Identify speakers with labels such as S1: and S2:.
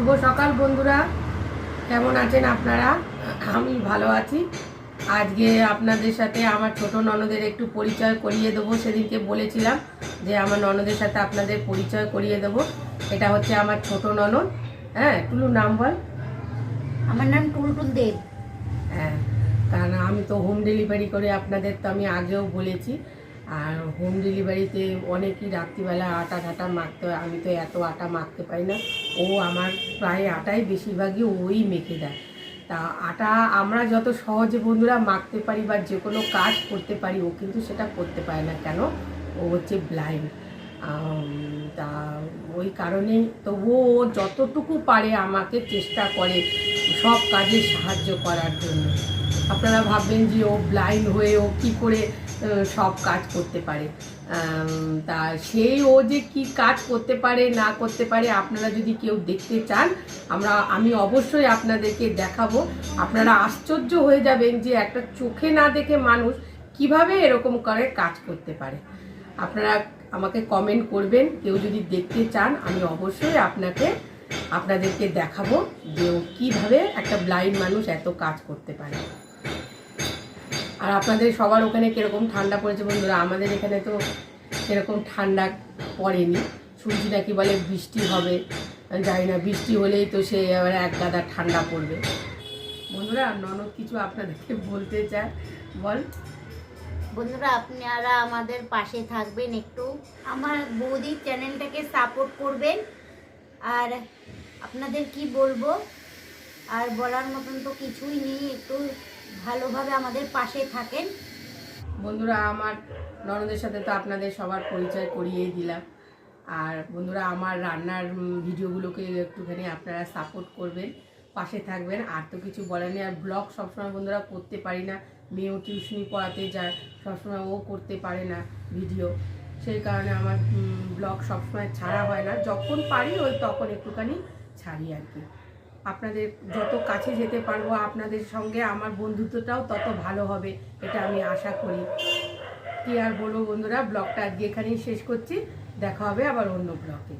S1: শুভ সকাল বন্ধুরা। কেমন আছেন আপনারা? আমি ভালো আছি। আজকে আপনাদের সাথে আমার ছোট ননদের একটু পরিচয় করিয়ে দেবো। সেদিনকে বলেছিলাম যে আমার ননদের সাথে আপনাদের পরিচয় করিয়ে দেবো। এটা হচ্ছে আমার ছোট ননদ। হ্যাঁ টুলু নাম বল।
S2: আমার নাম টুলটুল দেব।
S1: হ্যাঁ কারণ আমি তো হোম ডেলিভারি করে আপনাদের তো আমি আগেও বলেছি। আর হোম ডেলিভারিতে অনেকই রাত্রিবেলা আটা ঠাটা মাখতে হয়। আমি তো এত আটা মাখতে পারি না। ও আমার প্রায় আটাই বেশিরভাগই ওই মেখে দেয়। তা আটা আমরা যত সহজে বন্ধুরা মাখতে পারি বা যে কোনো কাজ করতে পারি, ও কিন্তু সেটা করতে পারে না কেন? ও হচ্ছে ব্লাইন্ড তা ওই কারণে তবুও ও যতটুকু পারে আমাকে চেষ্টা করে সব কাজে সাহায্য করার জন্য। আপনারা ভাববেন যে ও ব্লাইন্ড হয়ে ও কী করে সব কাজ করতে পারে। তা সেই ও যে কি কাজ করতে পারে, না করতে পারে, আপনারা যদি কেউ দেখতে চান, আমরা, আমি অবশ্যই আপনাদেরকে দেখাবো। আপনারা আশ্চর্য হয়ে যাবেন যে একটা চোখে না দেখে মানুষ কীভাবে এরকম করে কাজ করতে পারে। আপনারা আমাকে কমেন্ট করবেন, কেউ যদি দেখতে চান, আমি অবশ্যই আপনাকে, আপনাদেরকে দেখাবো যে ও কীভাবে একটা ব্লাইন্ড মানুষ এত কাজ করতে পারে। আর আপনাদের সবার ওখানে কীরকম ঠান্ডা পড়েছে বন্ধুরা? আমাদের এখানে তো সেরকম ঠান্ডা পড়েনি। শুনছি নাকি বলে বৃষ্টি হবে জানি না, বৃষ্টি হলেই তো সে এবার এক গাদা ঠান্ডা পড়বে। বন্ধুরা, ননদ কিছু আপনাদেরকে বলতে চায়? বল।
S2: বন্ধুরা, আপনারা আমাদের পাশে থাকবেন একটু। আমার বৌদির চ্যানেলটাকে সাপোর্ট করবেন। আর আপনাদের কি বলব? আর বলার মতন তো কিছুই নেই একটু। ভালোভাবে আমাদের পাশে থাকেন।
S1: বন্ধুরা, আমার ননদের সাথে তো আপনাদের সবার পরিচয় করিয়েই দিলাম। আর বন্ধুরা, আমার রান্নার ভিডিওগুলোকে একটুখানি আপনারা সাপোর্ট করবেন, পাশে থাকবেন। আর তো কিছু বলার নেই, আর ব্লগ সবসময় বন্ধুরা করতে পারি না। মেয়েও টিউশনি পড়াতে যায়, সবসময় ও করতে পারে না ভিডিও সেই কারণে আমার ব্লগ সবসময় ছাড়া হয় না। যখন পারি ওই তখন একটুখানি ছাড়ি আর কি। আপনাদের যত কাছে যেতে পারব, আপনাদের সঙ্গে আমার বন্ধুত্বটাও তত ভালো হবে, এটা আমি আশা করি। কি আর বলব বন্ধুরা, ব্লগটা আজকে এখানেই শেষ করছি, দেখা হবে আবার অন্য ব্লগে।